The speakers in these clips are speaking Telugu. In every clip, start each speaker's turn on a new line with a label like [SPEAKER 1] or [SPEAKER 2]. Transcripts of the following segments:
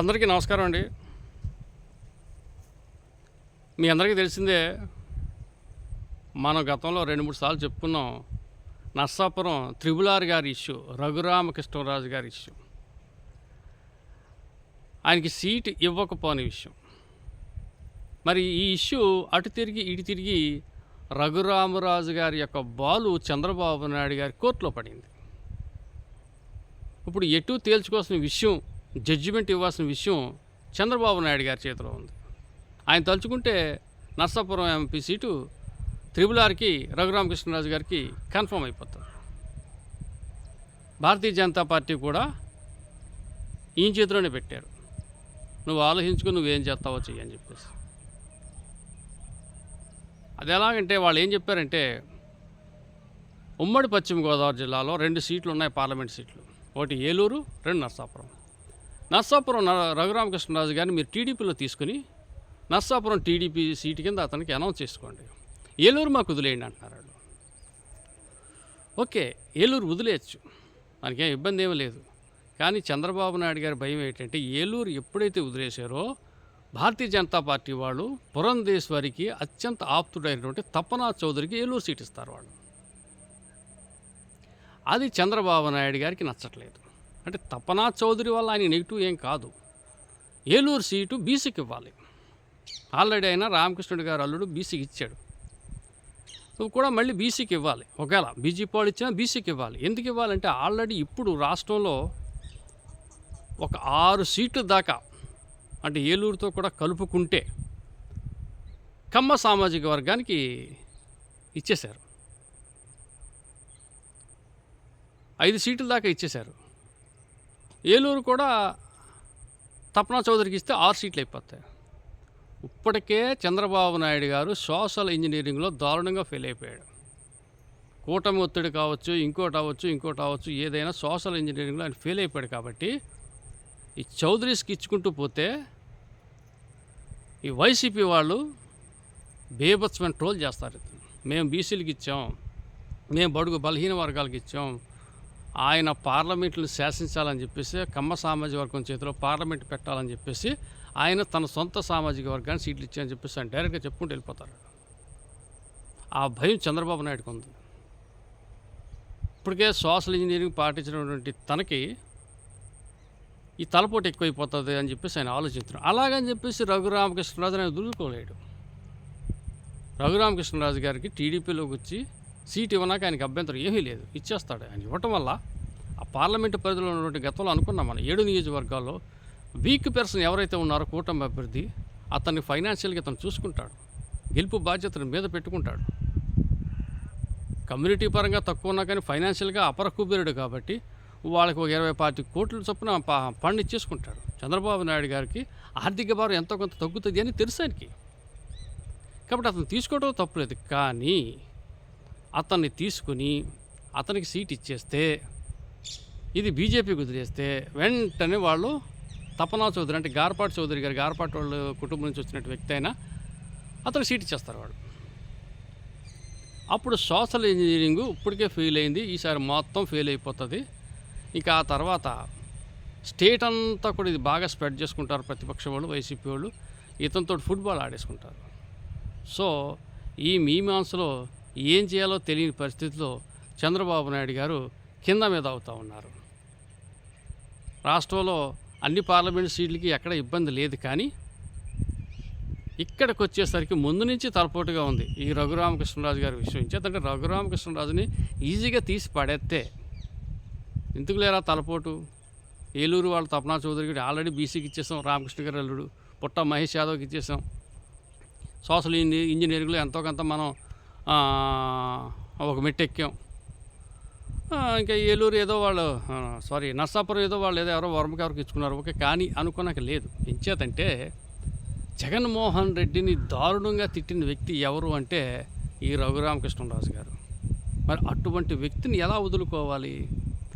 [SPEAKER 1] అందరికీ నమస్కారం అండి. మీ అందరికీ తెలిసిందే మనం గతంలో రెండు మూడు సార్లు చెప్పుకున్నాం నర్సాపురం త్రిబులార్ గారి ఇష్యూ రఘురామకృష్ణరాజు గారి ఇష్యూ. ఆయనకి సీట్ ఇవ్వకపోని విషయం. మరి ఈ ఇష్యూ అటు తిరిగి ఇటు తిరిగి రఘురామరాజు గారి యొక్క బాలు చంద్రబాబు నాయుడు గారి కోర్టులో పడింది. ఇప్పుడు ఎటు తేల్చుకోవాల్సిన విషయం జడ్జిమెంట్ ఇవ్వాల్సిన విషయం చంద్రబాబు నాయుడు గారి చేతిలో ఉంది. ఆయన తలుచుకుంటే నర్సాపురం ఎంపీ సీటు త్రిబుల్ ఆర్కి రఘురామకృష్ణరాజు గారికి కన్ఫర్మ్ అయిపోతుంది. భారతీయ జనతా పార్టీ కూడా ఈయన చేతిలోనే పెట్టారు. నువ్వు ఆలోచించుకుని నువ్వేం చేస్తావో చెయ్యి అని చెప్పేసి. అది ఎలాగంటే వాళ్ళు ఏం చెప్పారంటే ఉమ్మడి పశ్చిమ గోదావరి జిల్లాలో రెండు సీట్లు ఉన్నాయి పార్లమెంట్ సీట్లు. ఒకటి ఏలూరు రెండు నర్సాపురం. నర్సాపురం రఘురామకృష్ణరాజు గారిని మీరు టీడీపీలో తీసుకుని నర్సాపురం టీడీపీ సీటు కింద అతనికి అనౌన్స్ చేసుకోండి. ఏలూరు మాకు వదిలేయండి అంటున్నారు వాళ్ళు. ఓకే ఏలూరు వదిలేయచ్చు. మనకేం ఇబ్బంది ఏమీ లేదు. కానీ చంద్రబాబు నాయుడు గారి భయం ఏంటంటే ఏలూరు ఎప్పుడైతే వదిలేశారో భారతీయ జనతా పార్టీ వాళ్ళు పురంధేశ్వరికి అత్యంత ఆప్తుడైనటువంటి తపనా చౌదరికి ఏలూరు సీట్ ఇస్తారు వాళ్ళు. అది చంద్రబాబు నాయుడు గారికి నచ్చట్లేదు. అంటే తపనా చౌదరి వల్ల ఆయన నెగిటివ్ ఏం కాదు. ఏలూరు సీటు బీసీకి ఇవ్వాలి. ఆల్రెడీ అయినా రామకృష్ణుడి గారు అల్లుడు బీసీకి ఇచ్చాడు. నువ్వు కూడా మళ్ళీ బీసీకి ఇవ్వాలి. ఒకవేళ బీజేపీ వాళ్ళు ఇచ్చినా బీసీకి ఇవ్వాలి. ఎందుకు ఇవ్వాలంటే ఆల్రెడీ ఇప్పుడు రాష్ట్రంలో ఒక ఆరు సీట్లు దాకా అంటే ఏలూరుతో కూడా కలుపుకుంటే కమ్మ సామాజిక వర్గానికి ఇచ్చేశారు. ఐదు సీట్ల దాకా ఇచ్చేశారు. ఏలూరు కూడా తపనా చౌదరికి ఇస్తే ఆరు సీట్లు అయిపోతాయి. ఇప్పటికే చంద్రబాబు నాయుడు గారు సోషల్ ఇంజనీరింగ్లో దారుణంగా ఫెయిల్ అయిపోయాడు. కూటమి ఒత్తిడి కావచ్చు ఇంకోటి అవ్వచ్చు ఇంకోటి అవ్వచ్చు ఏదైనా సోషల్ ఇంజనీరింగ్లో ఆయన ఫెయిల్ అయిపోయాడు కాబట్టి ఈ చౌదరీస్కి ఇచ్చుకుంటూ పోతే ఈ వైసీపీ వాళ్ళు బేభత్సమైన ట్రోల్ చేస్తారు. మేము బీసీలకు ఇచ్చాం మేము బడుగు బలహీన వర్గాలకు ఇచ్చాం ఆయన పార్లమెంట్లు శాసించాలని చెప్పేసి కమ్మ సామాజిక వర్గం చేతిలో పార్లమెంట్ పెట్టాలని చెప్పేసి ఆయన తన సొంత సామాజిక వర్గాన్ని సీట్లు ఇచ్చాయని చెప్పేసి ఆయన డైరెక్ట్గా చెప్పుకుంటూ వెళ్ళిపోతారు. ఆ భయం చంద్రబాబు నాయుడుకు ఉంది. ఇప్పటికే సోషల్ ఇంజనీరింగ్ పాటించినటువంటి తనకి ఈ తలపోటు ఎక్కువైపోతుంది అని చెప్పేసి ఆయన ఆలోచిస్తున్నారు. అలాగని చెప్పేసి రఘురామకృష్ణరాజు ఆయన దుర్కోలేడు రఘురామకృష్ణరాజు గారికి టీడీపీలోకి వచ్చి సీట్ ఇవ్వనాక ఆయనకి అభ్యంతరం ఏమీ లేదు. ఇచ్చేస్తాడు. ఆయన ఇవ్వటం వల్ల ఆ పార్లమెంటు పరిధిలో ఉన్నటువంటి గతంలో అనుకున్నాం మనం. ఏడు నియోజకవర్గాల్లో వీక్ పర్సన్ ఎవరైతే ఉన్నారో కూటమి అభ్యర్థి అతన్ని ఫైనాన్షియల్గా అతను చూసుకుంటాడు. గెలుపు బాధ్యతను మీద పెట్టుకుంటాడు. కమ్యూనిటీ పరంగా తక్కువ ఉన్నా కానీ ఫైనాన్షియల్గా అపర కుబేరుడు కాబట్టి వాళ్ళకి ఒక ఇరవై పాతి కోట్ల చొప్పున పండు ఇచ్చేసుకుంటాడు. చంద్రబాబు నాయుడు గారికి ఆర్థిక భారం ఎంతో కొంత తగ్గుతుంది అని తెలుసు ఆయనకి. కాబట్టి అతను తీసుకోవడం తప్పులేదు కానీ అతన్ని తీసుకుని అతనికి సీట్ ఇచ్చేస్తే ఇది బీజేపీకి వదిలేస్తే వెంటనే వాళ్ళు తపనా చౌదరి అంటే గార్పాటి చౌదరి గారు గార్పాటి వాళ్ళ కుటుంబం నుంచి వచ్చినట్టు వ్యక్తి అయినా అతనికి సీట్ ఇచ్చేస్తారు వాళ్ళు. అప్పుడు సోషల్ ఇంజనీరింగ్ ఇప్పటికే ఫెయిల్ అయింది. ఈసారి మొత్తం ఫెయిల్ అయిపోతుంది. ఇంకా ఆ తర్వాత స్టేట్ అంతా కూడా ఇది బాగా స్ప్రెడ్ చేసుకుంటారు ప్రతిపక్ష వాళ్ళు వైసీపీ వాళ్ళు. ఇతనితో ఫుట్బాల్ ఆడేసుకుంటారు. సో ఈ మీమాంసలో ఏం చేయాలో తెలియని పరిస్థితిలో చంద్రబాబు నాయుడు గారు కింద మీద అవుతూ ఉన్నారు. రాష్ట్రంలో అన్ని పార్లమెంట్ సీట్లకి ఎక్కడ ఇబ్బంది లేదు కానీ ఇక్కడికి వచ్చేసరికి ముందు నుంచి తలపోటుగా ఉంది ఈ రఘురామకృష్ణరాజు గారి విషయం ఎందుకంటే రఘురామకృష్ణరాజుని ఈజీగా తీసి పడేస్తే ఎందుకు లేరా తలపోటు? ఏలూరు వాళ్ళ తపనా చౌదరి గారు ఆల్రెడీ బీసీకి ఇచ్చేసాం రామకృష్ణ గారి అల్లుడు పుట్ట మహేష్ యాదవ్కి ఇచ్చేసాం. సోషల్ ఇంజనీరింగ్లో ఎంతో కొంత మనం ఒక మెట్టు ఎక్కాం ఇంకా ఏలూరు ఏదో వాళ్ళు సారీ నర్సాపురం ఏదో వాళ్ళు ఏదో ఎవరో వర్మకారికి ఇచ్చుకున్నారు. ఓకే కానీ అనుకున్నాక లేదు. ఎంచేతంటే జగన్మోహన్ రెడ్డిని దారుణంగా తిట్టిన వ్యక్తి ఎవరు అంటే ఈ రఘురామకృష్ణరాజు గారు. మరి అటువంటి వ్యక్తిని ఎలా వదులుకోవాలి?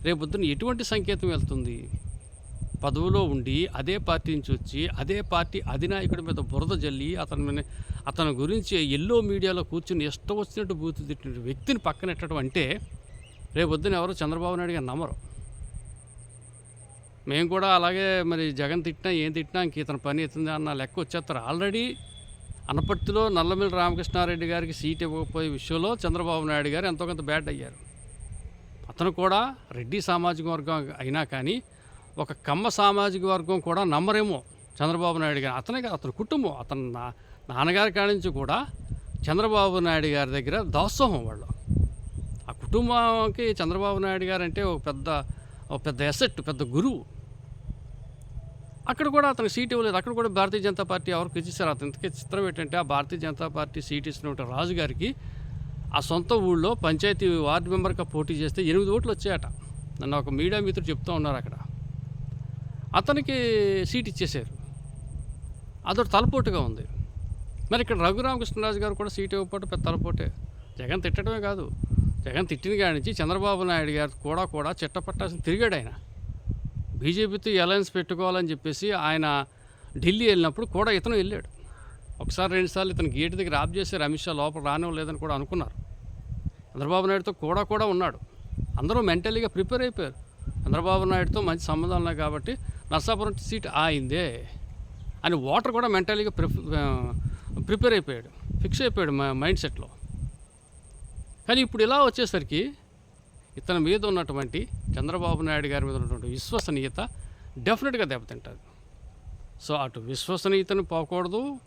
[SPEAKER 1] రేపొద్దున ఎటువంటి సంకేతం వెళ్తుంది? పదవిలో ఉండి అదే పార్టీ నుంచి వచ్చి అదే పార్టీ అధినాయకుడి మీద బురద జల్లి అతని మీద అతని గురించి ఎల్లో మీడియాలో కూర్చుని ఇష్టం వచ్చినట్టు బూతు తిట్టిన వ్యక్తిని పక్కనెట్టడం అంటే రేపొద్దున ఎవరు చంద్రబాబు నాయుడు గారు నమ్మరు. మేము కూడా అలాగే మరి జగన్ తిట్టినా ఏం తిట్టినా ఇంక ఇతని పని అవుతుంది అన్న లెక్క వచ్చేస్తారు. ఆల్రెడీ అనపర్తిలో నల్లమిల్లి రామకృష్ణారెడ్డి గారికి సీట్ ఇవ్వకపోయే విషయంలో చంద్రబాబు నాయుడు గారు ఎంతో కొంత బ్యాడ్ అయ్యారు. అతను కూడా రెడ్డి సామాజిక వర్గం అయినా కానీ ఒక కమ్మ సామాజిక వర్గం కూడా నమ్మరేమో చంద్రబాబు నాయుడు గారు. అతనే కాదు అతని కుటుంబం. అతను నా నాన్నగారి కాడి నుంచి కూడా చంద్రబాబు నాయుడు గారి దగ్గర దాసోహం వాళ్ళు. ఆ కుటుంబానికి చంద్రబాబు నాయుడు గారు అంటే ఒక పెద్ద ఒక పెద్ద ఎసెట్ పెద్ద గురువు. అక్కడ కూడా అతనికి సీట్ ఇవ్వలేదు. అక్కడ కూడా భారతీయ జనతా పార్టీ ఎవరికి ఇచ్చేసారు అతనికి చిత్రం ఏంటంటే ఆ భారతీయ జనతా పార్టీ సీట్ ఇచ్చినటువంటి రాజు గారికి ఆ సొంత ఊళ్ళో పంచాయతీ వార్డు మెంబర్గా పోటీ చేస్తే ఎనిమిది ఓట్లు వచ్చాయట. నన్ను ఒక మీడియా మిత్రుడు చెప్తూ ఉన్నారు అక్కడ. అతనికి సీట్ ఇచ్చేశారు. అదొక తలపోటుగా ఉంది. మరి ఇక్కడ రఘురామకృష్ణరాజు గారు కూడా సీటు ఇవ్వపోటు పెత్తలపోటే జగన్ తిట్టడమే కాదు. జగన్ తిట్టిన కాడి నుంచి చంద్రబాబు నాయుడు గారు కూడా కూడా చిట్టపట్టాల్సిన తిరిగాడు ఆయన. బీజేపీతో అలయన్స్ పెట్టుకోవాలని చెప్పేసి ఆయన ఢిల్లీ వెళ్ళినప్పుడు కూడా ఇతను వెళ్ళాడు. ఒకసారి రెండుసార్లు ఇతను గేట్ దగ్గర ఆప్ చేశారు. అమిత్ షా లోపల రానివ్వలేదని కూడా అనుకున్నారు. చంద్రబాబు నాయుడుతో కూడా కూడా ఉన్నాడు. అందరూ మెంటలీగా ప్రిపేర్ అయిపోయారు. చంద్రబాబు నాయుడుతో మంచి సంబంధాలు ఉన్నాయి కాబట్టి నర్సాపురం సీట్ ఆయిందే అని ఓటర్ కూడా మెంటలీగా ప్రిఫర్ ప్రిపేర్ అయిపోయాడు. ఫిక్స్ అయిపోయాడు మైండ్ సెట్లో. కానీ ఇప్పుడు ఇలా వచ్చేసరికి ఇతని మీద ఉన్నటువంటి చంద్రబాబు నాయుడు గారి మీద ఉన్నటువంటి విశ్వసనీయత డెఫినెట్గా దెబ్బతింటుంది. సో అటు విశ్వసనీయతను పోకూడదు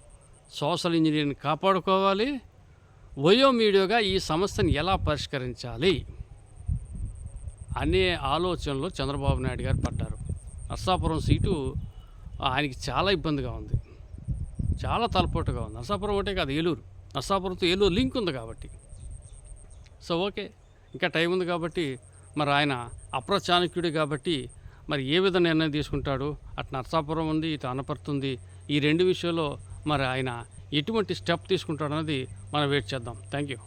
[SPEAKER 1] సోషల్ ఇంజనీరింగ్ కాపాడుకోవాలి వయోమీడియాగా ఈ సమస్యను ఎలా పరిష్కరించాలి అనే ఆలోచనలో చంద్రబాబు నాయుడు గారు పడ్డారు. నర్సాపురం సీటు ఆయనకి చాలా ఇబ్బందిగా ఉంది. చాలా తలపోటుగా ఉంది. నర్సాపురం ఒకటే కాదు ఏలూరు. నర్సాపురంతో ఏలూరు లింక్ ఉంది కాబట్టి. So okay. ఇంకా టైం ఉంది కాబట్టి మరి ఆయన అప్రచాణక్యుడు కాబట్టి మరి ఏ విధంగా నిర్ణయం తీసుకుంటాడు? అటు నర్సాపురం ఉంది ఇటు అనపర్తుంది ఈ రెండు విషయాల్లో మరి ఆయన ఎటువంటి స్టెప్ తీసుకుంటాడు అనేది మనం వెయిట్ చేద్దాం. Thank you